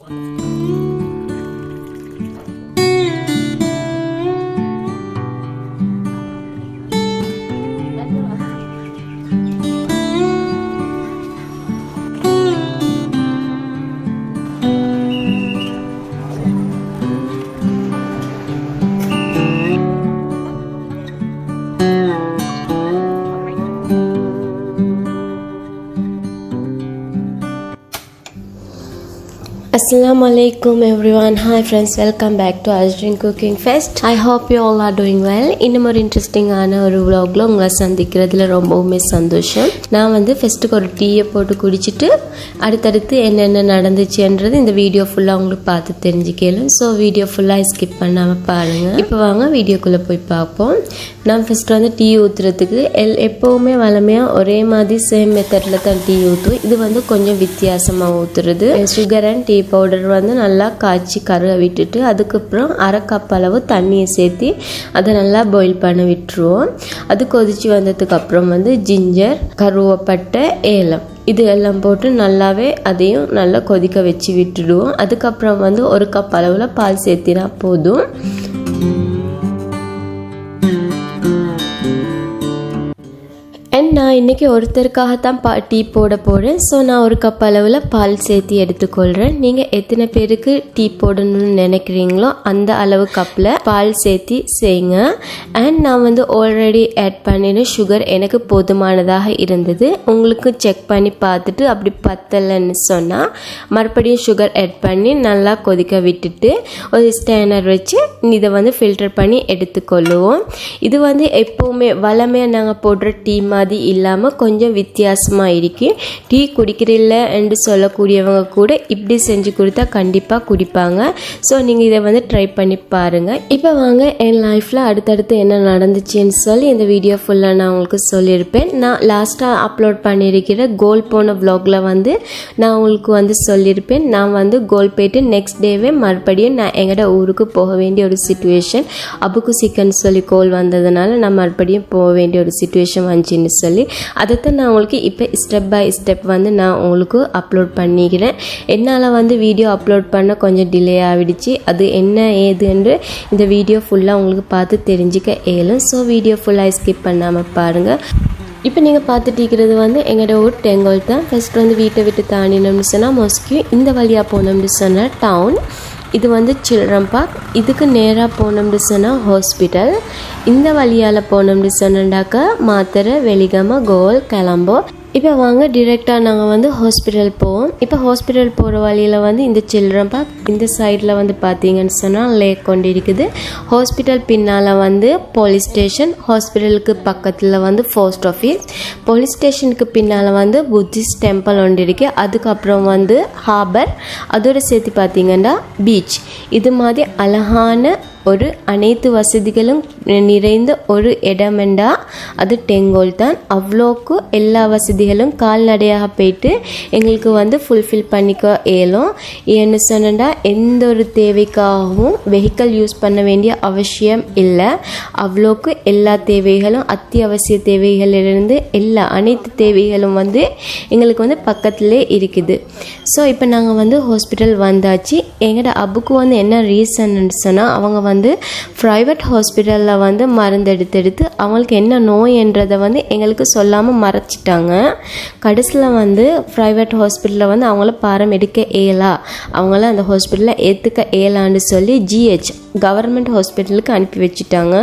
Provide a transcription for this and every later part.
Wonderful. Assalamu alaikum everyone. Hi friends, welcome back to Azrin Cooking Fest. I hope you all are doing well. இன்னும் ஒரு இன்ட்ரெஸ்டிங்கான ஒரு vlogல உங்களை சந்திக்கிறதுல ரொம்பவுமே சந்தோஷம். நான் வந்து ஃபஸ்ட்டுக்கு ஒரு டீயை போட்டு குடிச்சிட்டு அடுத்தடுத்து என்னென்ன நடந்துச்சுன்றது இந்த வீடியோ ஃபுல்லாக உங்களுக்கு பார்த்து தெரிஞ்சுக்கலாம். ஸோ வீடியோ ஃபுல்லாக ஸ்கிப் பண்ணாமல் பாருங்கள் இப்போ வாங்க வீடியோக்குள்ளே போய் பார்ப்போம். நான் ஃபஸ்ட்டு வந்து டீ ஊற்றுறதுக்கு எல் எப்போவுமே வளமையாக ஒரே மாதிரி சேம் மெத்தடில் தான் டீ ஊற்றுவோம் இது வந்து கொஞ்சம் வித்தியாசமாக ஊற்றுறது sugar and tea powder powder வந்து நல்லா காய்ச்சி கருக விட்டுட்டு அதுக்கப்புறம் அரை கப் அளவு தண்ணியை சேர்த்து அதை நல்லா பாயில் பண்ண விட்டுருவோம். அது கொதிச்சு வந்ததுக்கப்புறம் வந்து ஜிஞ்சர் கருவப்பட்டை ஏலம். இது எல்லாம் போட்டு நல்லாவே அதையும் நல்லா கொதிக்க வச்சு விட்டுடுவோம். அதுக்கப்புறம் வந்து ஒரு கப் அளவில் பால் சேர்த்தினா போதும். நான் இன்றைக்கி ஒருத்தருக்காகத்தான் பா டீ போட போகிறேன் ஸோ நான் ஒரு கப் அளவில் பால் சேர்த்து எடுத்துக்கொள்கிறேன் நீங்கள் எத்தனை பேருக்கு டீ போடணும்னு நினைக்கிறீங்களோ அந்த அளவு கப்பில் பால் சேர்த்து செய்யுங்க அண்ட் நான் வந்து ஆல்ரெடி ஆட் பண்ணின சுகர் எனக்கு போதுமானதாக இருந்தது. உங்களுக்கு செக் பண்ணி பார்த்துட்டு அப்படி பத்தலைன்னு சொன்னால் மறுபடியும் சுகர் ஆட் பண்ணி நல்லா கொதிக்க விட்டுட்டு ஒரு ஸ்டேனர் வச்சு இதை வந்து ஃபில்டர் பண்ணி எடுத்துக்கொள்ளுவோம். இது வந்து எப்போவுமே வளமையாக நாங்கள் போடுற டீ மாதிரி இல்லாமல் கொஞ்சம் வித்தியாசமாக இருக்குது டீ குடிக்கிறதில்ல என்று சொல்லக்கூடியவங்க கூட இப்படி செஞ்சு கொடுத்தா கண்டிப்பாக குடிப்பாங்க. ஸோ நீங்கள் இதை வந்து ட்ரை பண்ணி பாருங்கள் இப்போ வாங்க என் லைஃப்பில் அடுத்தடுத்து என்ன நடந்துச்சுன்னு சொல்லி இந்த வீடியோ ஃபுல்லாக நான் உங்களுக்கு சொல்லியிருப்பேன். நான் லாஸ்ட்டாக அப்லோட் பண்ணியிருக்கிற கோல் போன வ்ளாகில் வந்து நான் உங்களுக்கு வந்து சொல்லியிருப்பேன். நான் வந்து கோல் போயிட்டு நெக்ஸ்ட் டேவே மறுபடியும் நான் எங்கட ஊருக்கு போக வேண்டிய ஒரு சுச்சுவேஷன் அபுக்கு சிக்கன் சொல்லி கோல் வந்ததுனால நான் மறுபடியும் போக வேண்டிய ஒரு சுச்சுவேஷன் வந்துச்சுன்னு சொல்லி அதைத்தான் நான் உங்களுக்கு இப்போ ஸ்டெப் பை ஸ்டெப் வந்து நான் உங்களுக்கு அப்லோட் பண்ணிக்கிறேன். என்னால் வந்து வீடியோ அப்லோட் பண்ண கொஞ்சம் டிலே ஆகிடுச்சு அது என்ன ஏதுன்று இந்த வீடியோ ஃபுல்லாக உங்களுக்கு பார்த்து தெரிஞ்சுக்க இயலும். ஸோ வீடியோ ஃபுல்லாக ஸ்கிப் பண்ணாமல் பாருங்கள் இப்போ நீங்கள் பார்த்துட்டு இருக்கிறது வந்து எங்களோட ஊர் டெங்கோல் தான் ஃபஸ்ட் வந்து வீட்டை விட்டு தாண்டினோம்னு சொன்னால் மோஸ்ட்லி இந்த வழியாக போனோம்னு சொன்னால் டவுன் இது வந்து சில்ட்ரன் பார்க் இதுக்கு நேராக போனோம்னு சொன்னால் ஹாஸ்பிட்டல் இந்த வழியால் போனோம்னு சொன்னாக்கா மாத்திரை வெளிகம கோல் கிளம்போ இப்போ வாங்க டிரெக்டாக நாங்கள் வந்து ஹாஸ்பிட்டல் போவோம். இப்போ ஹாஸ்பிட்டல் போகிற வழியில் வந்து இந்த சில்ட்ரன் பார்க் இந்த சைடில் வந்து பார்த்தீங்கன்னு சொன்னால் லேக் கொண்டு இருக்குது. ஹாஸ்பிட்டல் பின்னால் வந்து போலீஸ் ஸ்டேஷன் ஹாஸ்பிட்டலுக்கு பக்கத்தில் வந்து போஸ்ட் ஆஃபீஸ் போலீஸ் ஸ்டேஷனுக்கு பின்னால் வந்து புத்திஸ்ட் டெம்பிள் ஒன்று இருக்குது அதுக்கப்புறம் வந்து ஹார்பர் அதோட சேர்த்து பார்த்தீங்கன்னா பீச் இது மாதிரி அழகான ஒரு அனைத்து வசதிகளும் நிறைந்த ஒரு இடமெண்டா? அது டெங்கோல் தான். அவ்வளோக்கு எல்லா வசதிகளும் கால்நடையாக போயிட்டு எங்களுக்கு வந்து ஃபுல்ஃபில் பண்ணிக்க இயலும். ஏன்னு சொன்னா எந்த ஒரு தேவைக்காகவும் வெஹிக்கல் யூஸ் பண்ண வேண்டிய அவசியம் இல்லை. அவ்வளோக்கு எல்லா தேவைகளும் அத்தியாவசிய தேவைகளிலிருந்து எல்லா அனைத்து தேவைகளும் வந்து எங்களுக்கு வந்து பக்கத்துலேயே இருக்குது. ஸோ இப்போ நாங்கள் வந்து ஹாஸ்பிட்டல் வந்தாச்சு. எங்களோட அப்புக்கு வந்து என்ன ரீசன்னு சொன்னால் அவங்க வந்து வந்து ப்ரைவேட் ஹாஸ்பிட்டலில் வந்து மருந்து எடுத்து எடுத்து அவங்களுக்கு என்ன நோய்ன்றதை வந்து எங்களுக்கு சொல்லாமல் மறைச்சிட்டாங்க. கடைசியில் வந்து ப்ரைவேட் ஹாஸ்பிட்டலில் வந்து அவங்கள பாரம் எடுக்க ஏலா. அவங்கள அந்த ஹாஸ்பிட்டலில் ஏற்றுக்க ஏலான்னு சொல்லி ஜிஹெச் கவர்மெண்ட் ஹாஸ்பிட்டலுக்கு அனுப்பி வச்சுட்டாங்க.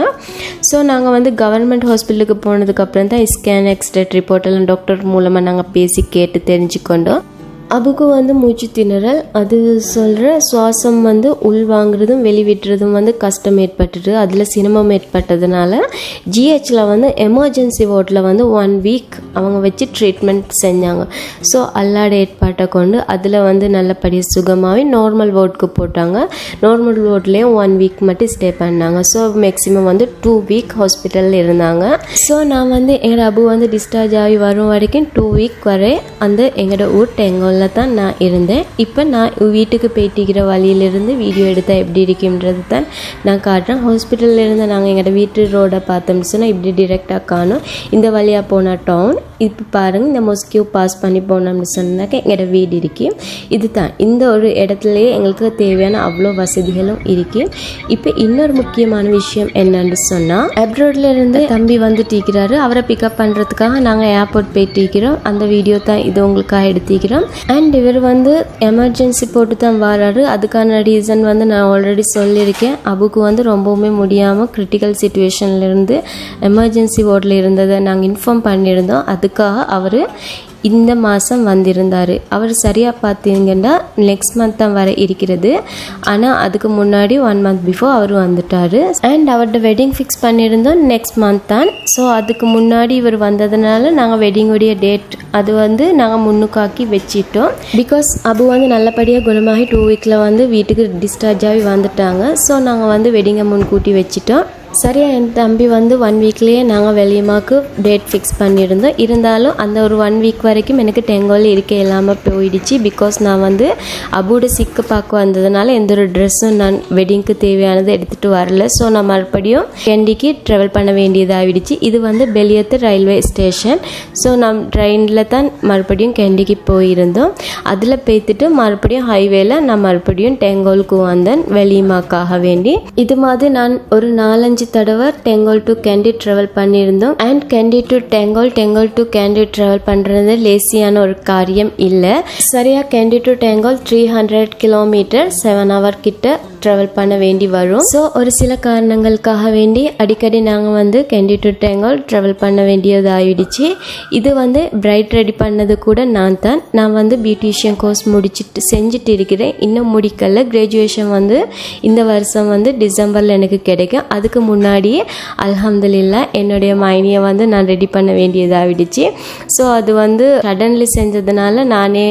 ஸோ நாங்கள் வந்து கவர்மெண்ட் ஹாஸ்பிட்டலுக்கு போனதுக்கப்புறம் தான் ஸ்கேன் எக்ஸ்ரேட் ரிப்போர்ட்டெல்லாம் டாக்டர் மூலமாக நாங்கள் பேசி கேட்டு தெரிஞ்சுக்கொண்டோம். அபுக்கு வந்து மூச்சு திணறல் அது சொல்கிற சுவாசம் வந்து உள் வாங்குறதும் வெளிவிட்டுறதும் வந்து கஷ்டம் ஏற்பட்டுட்டு அதில் சிரமம் ஏற்பட்டதுனால ஜிஹெச்சில் வந்து எமர்ஜென்சி வார்டில் வந்து ஒன் வீக் அவங்க வச்சு ட்ரீட்மெண்ட் செஞ்சாங்க. ஸோ அல்லாட ஏற்பாட்டை கொண்டு அதில் வந்து நல்லபடியாக சுகமாகவே நார்மல் வார்டுக்கு போட்டாங்க. நார்மல் வார்ட்லேயும் ஒன் வீக் மட்டும் ஸ்டே பண்ணாங்க. ஸோ மேக்ஸிமம் வந்து டூ வீக் ஹாஸ்பிட்டலில் இருந்தாங்க. ஸோ நான் வந்து எங்களோட அபு வந்து டிஸ்சார்ஜ் ஆகி வரும் வரைக்கும் டூ வீக் வரை அந்த எங்களோட ஊர் டெங்கோல் ஹாலில் தான் நான் இருந்தேன். இப்போ நான் வீட்டுக்கு போயிட்டிருக்கிற வழியிலிருந்து வீடியோ எடுத்தால் எப்படி இருக்குன்றது தான் நான் காட்டுறேன். ஹாஸ்பிட்டலில் இருந்து நாங்கள் எங்களோட வீட்டு ரோடை பார்த்தோம்னு சொன்னால் இப்படி டிரெக்டாக காணும். இந்த வழியாக போன டவுன் இப்போ பாருங்கள் இந்த மொஸ்கியூ பாஸ் பண்ணி போனோம்னு சொன்னாக்க எங்களோட வீடு இருக்கு. இது தான் இந்த ஒரு இடத்துலையே எங்களுக்கு தேவையான அவ்வளோ வசதிகளும் இருக்குது இப்போ இன்னொரு முக்கியமான விஷயம் என்னன்னு சொன்னால் அப்ரோட்ல இருந்து தம்பி வந்துட்டு இருக்கிறாரு அவரை பிக்கப் பண்ணுறதுக்காக நாங்கள் ஏர்போர்ட் போயிட்டு இருக்கிறோம் அந்த வீடியோ தான் இது உங்களுக்காக எடுத்திக்கிறோம் அண்ட் இவர் வந்து எமர்ஜென்சி போட்டு தான் வராரு. அதுக்கான ரீசன் வந்து நான் ஆல்ரெடி சொல்லியிருக்கேன். அபுக்கு வந்து ரொம்பவுமே முடியாமல் கிரிட்டிக்கல் சுச்சுவேஷன்லேருந்து எமர்ஜென்சி வார்டில் இருந்ததை நாங்கள் இன்ஃபார்ம் பண்ணியிருந்தோம். அதுக்காக அவர் இந்த மாதம் வந்திருந்தார். அவர் சரியாக பார்த்தீங்கன்னா நெக்ஸ்ட் மந்த் தான் வர இருக்கிறது. ஆனால் அதுக்கு முன்னாடி ஒன் மந்த் பிஃபோர் அவர் வந்துட்டார். அண்ட் அவர்கிட்ட வெட்டிங் ஃபிக்ஸ் பண்ணியிருந்தோம் நெக்ஸ்ட் மந்த் தான். ஸோ அதுக்கு முன்னாடி இவர் வந்ததுனால நாங்கள் வெட்டிங்குடைய டேட் அது வந்து நாங்கள் முன்னுக்காக்கி வச்சிட்டோம். பிகாஸ் அபு வந்து நல்லபடியாக குணமாகி டூ வீக்கில் வந்து வீட்டுக்கு டிஸ்சார்ஜ் ஆகி வந்துட்டாங்க. ஸோ நாங்கள் வந்து வெட்டிங்கை முன்கூட்டி வச்சிட்டோம். சரியா என் தம்பி வந்து ஒன் வீக்லேயே நாங்கள் வெளியமாக்கு டேட் ஃபிக்ஸ் பண்ணியிருந்தோம். இருந்தாலும் அந்த ஒரு ஒன் வீக் வரைக்கும் எனக்கு டெங்கோல் இருக்க இல்லாமல் போயிடுச்சு. பிகாஸ் நான் வந்து அபூட சிக்கு பார்க்க வந்ததுனால எந்த ஒரு ட்ரெஸ்ஸும் நான் வெட்டிங்க்கு தேவையானது எடுத்துகிட்டு வரல. ஸோ நான் மறுபடியும் கெண்டிக்கு ட்ராவல் பண்ண வேண்டியதாகிடுச்சு இது வந்து பெலியத்து ரயில்வே ஸ்டேஷன் ஸோ நான் ட்ரெயினில் தான் மறுபடியும் கெண்டிக்கு போயிருந்தோம். அதில் பேத்துட்டு மறுபடியும் ஹைவேல நான் மறுபடியும் டெங்கோலுக்கு வந்தேன். வெளியமாக்காக வேண்டி. இது மாதிரி நான் ஒரு நாலஞ்சு தடவை டெங்கோல் டு கேண்டி ட்ராவல் பண்ணியிருந்தோம். And Kandy to டெங்கோல் டெங்கோல் to Kandy travel பண்ணுறது லேசியான ஒரு காரியம் இல்லை. சரியாக Kandy to டெங்கோல் three hundred kilometre seven hour கிட்ட ட்ராவல் பண்ண வேண்டி வரும். ஸோ ஒரு சில காரணங்களுக்காக வேண்டி அடிக்கடி நாங்கள் வந்து கேண்டி டு டெங்கோல் ட்ராவல் பண்ண வேண்டியது ஆயிடுச்சு இது வந்து பிரைட் ரெடி பண்ணது கூட நான் தான். நான் வந்து பியூட்டிஷியன் கோர்ஸ் முடிச்சுட்டு செஞ்சுட்டு இருக்கிறேன். இன்னும் முடிக்கல. கிராஜுவேஷன் வந்து இந்த வருஷம் வந்து டிசம்பரில் எனக்கு கிடைக்கும். அதுக்கு முன்னாடியே அல்ஹம்துலில்லா என்னுடைய மைனியை வந்து நான் ரெடி பண்ண வேண்டியதாகிடுச்சு ஸோ அது வந்து சடன்லி செஞ்சதுனால நானே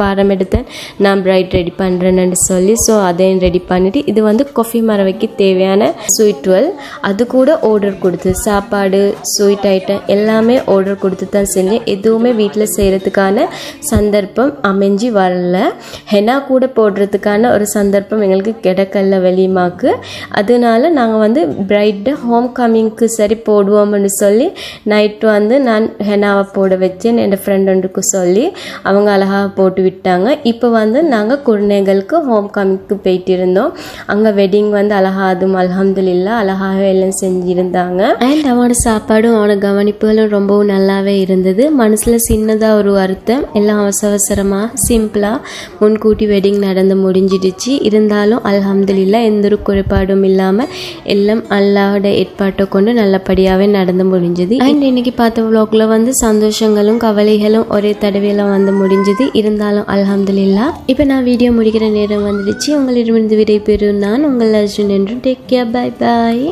பாடம் எடுத்தேன். நான் பிரைட் ரெடி பண்ணுறேன்னு சொல்லி ஸோ அதையும் ரெடி பண்ணிவிட்டு இது வந்து கொஃபி மரவைக்கு தேவையான ஸ்வீட் டுவெல் அது கூட ஆர்டர் கொடுத்து சாப்பாடு ஸ்வீட் ஐட்டம் எல்லாமே ஆர்டர் கொடுத்து தான் செஞ்சேன். எதுவுமே வீட்டில் செய்கிறதுக்கான சந்தர்ப்பம் அமைஞ்சு வரல. ஹெனா கூட போடுறதுக்கான ஒரு சந்தர்ப்பம் எங்களுக்கு கிடைக்கல வெளியுமாக்கு அதனால நாங்கள் வந்து வந்து பிரைட்டை ஹோம் கமிங்க்கு சரி போடுவோம்னு சொல்லி நைட்டு வந்து நான் ஹெனாவை போட வச்சேன் என் ஃப்ரெண்ட் ஒன்றுக்கு சொல்லி அவங்க அழகாக போட்டு விட்டாங்க. இப்போ வந்து நாங்கள் குழந்தைகளுக்கு ஹோம் கமிங்க்கு போயிட்டு இருந்தோம். அங்கே வெட்டிங் வந்து அழகா அதுவும் அல்ஹம்துலில்லா அழகாக எல்லாம் செஞ்சுருந்தாங்க. அண்ட் அவனோட சாப்பாடும் அவனோட கவனிப்புகளும் ரொம்பவும் நல்லாவே இருந்தது. மனசில் சின்னதாக ஒரு வருத்தம் எல்லாம் அவசர அவசரமாக சிம்பிளாக முன்கூட்டி வெட்டிங் நடந்து முடிஞ்சிடுச்சு. இருந்தாலும் அல்ஹம்துலில்லா எந்த ஒரு குறைபாடும் இல்லாமல் எல்லாம் அல்லாவோட ஏற்பாட்டை கொண்டு நல்லபடியாகவே நடந்து முடிஞ்சது. அண்ட் இன்னைக்கு பார்த்த விளாக்ல வந்து சந்தோஷங்களும் கவலைகளும் ஒரே தடவையில் வந்து முடிஞ்சது. இருந்தாலும் அலமதுல்லா இப்போ நான் வீடியோ முடிக்கிற நேரம் வந்துடுச்சு. உங்களிடமிருந்து விடைபெறும் நான் உங்கள் அர்ஜுன் என்றும். டேக் கேர் பாய் பாய்